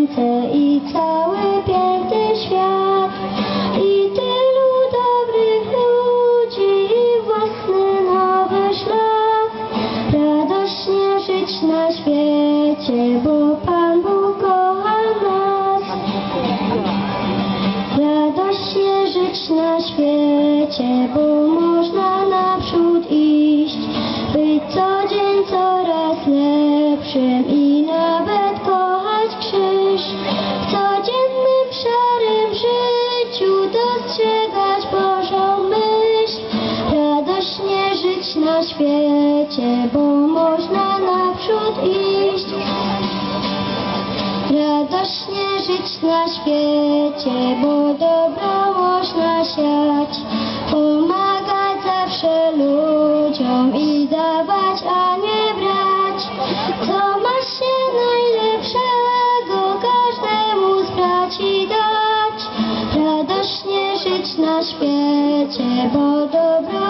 słońce i cały piękny świat i tylu dobrych ludzi i własny nowy szlak. Radośnie żyć na świecie, bo Pan Bóg kocha nas. Radośnie żyć na świecie, bo świecie, bo można naprzód iść. Radośnie żyć na świecie, bo dobro można siać, pomagać zawsze ludziom i dawać, a nie brać. Co ma się najlepszego każdemu z braci dać, radośnie żyć na świecie, bo dobro